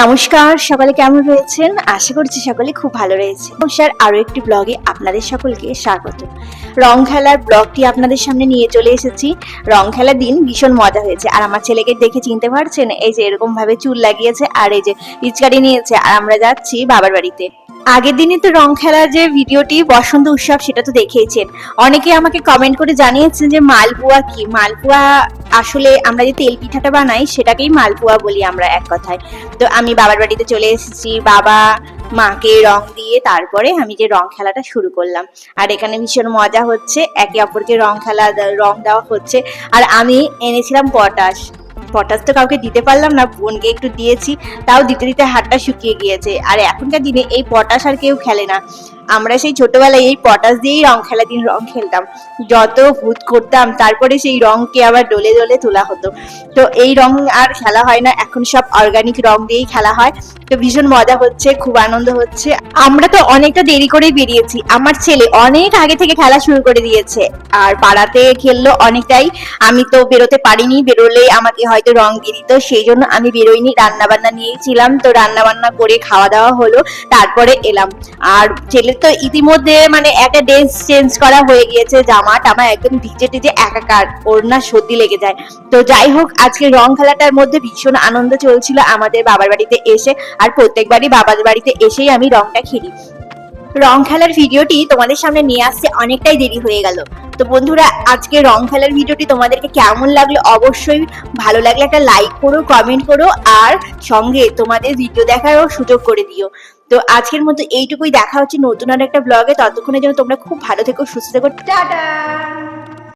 নমস্কার, সকলে কেমন রয়েছেন? আশা করছি সকলে খুব ভালো রয়েছে স্যার আরও একটি ব্লগে আপনাদের সকলকে স্বাগত। রং খেলার ব্লগটি আপনাদের সামনে নিয়ে চলে এসেছি। রং খেলার দিন ভীষণ মজা হয়েছে। আর আমার ছেলেকে দেখে চিনতে পারছেন? এই যে এরকমভাবে চুল লাগিয়েছে আর এই যে পিচকারি নিয়েছে। আর আমরা যাচ্ছি বাবার বাড়িতে। আগের দিনে তো রং খেলার যে ভিডিওটি বসন্ত উৎসব সেটা তো দেখেইছেন অনেকে আমাকে কমেন্ট করে জানিয়েছেন যে মালপোয়া কি? মালপোয়া আসলে আমরা যে তেল পিঠাটা বানাই সেটাকেই মালপোয়া বলি আমরা এক কথায়। তো আমি বাবার বাড়িতে চলে এসেছি, বাবা মাকে রং দিয়ে তারপরে আমি যে রং খেলাটা শুরু করলাম। আর এখানে ভীষণ মজা হচ্ছে, একে অপরকে রং খেলা, রং দেওয়া হচ্ছে। আর আমি এনেছিলাম পটাশ। পটাশ তো কাউকে দিতে পারলাম না বোনকে একটু দিয়েছি, তাও দিতে দিতে হাতটা শুকিয়ে গিয়েছে। আর এখনকার দিনে এই পটাশ আর কেউ খেলে না। আমরা সেই ছোটবেলায় এই পটাশ দিয়েই রং খেলা দিন রং খেলতাম। যত ভূত করতাম, তারপরে সেই রংকে আবার ডলে ডলে তোলা হতো। তো এই রং আর খেলা হয় না, এখন সব অর্গানিক রং দিয়েই খেলা হয়। তো ভীষণ মজা হচ্ছে, খুব আনন্দ হচ্ছে। আমরা তো অনেকটা দেরি করে বেরিয়েছি। আমার ছেলে অনেক আগে থেকে খেলা শুরু করে দিয়েছে। আর পাড়াতে খেললো অনেকটাই। আমি তো বেরোতে পারিনি বেরোলে আমাকে হয়তো রং দিয়ে দিত। সেই জন্য আমি বেরোইনি রান্না বান্না নিয়েই ছিলাম। তো রান্না বান্না করে খাওয়া দাওয়া হলো, তারপরে এলাম। আর ছেলের তো ইতিমধ্যে মানে একটা ড্রেস চেঞ্জ করা হয়ে গিয়েছে জামা টামা একদম ভিজে টিজে একাকার ওর না সর্দি লেগে যায়। তো যাই হোক, আজকে রং খেলাটার মধ্যে ভীষণ আনন্দ চলছিল আমাদের বাবার বাড়িতে এসে আর প্রত্যেকবারই বাবার বাড়িতে এসেই আমি রংটা খেলি। রং খেলার ভিডিওটি তোমাদের সামনে নিয়ে আসতে অনেকটাই দেরি হয়ে গেল। তো বন্ধুরা আজকে রং খেলার ভিডিওটি তোমাদেরকে কেমন লাগল অবশ্যই ভালো লাগলে একটা লাইক করো কমেন্ট করো, আর সঙ্গে তোমাদের ভিডিও দেখারও সুযোগ করে দিও। তো আজকের মতো এইটুকুই, দেখা হচ্ছে নতুন আর একটা ব্লগে ততক্ষণের জন্য তোমরা খুব ভালো থেকো, সুস্থ থেকো। টাটা!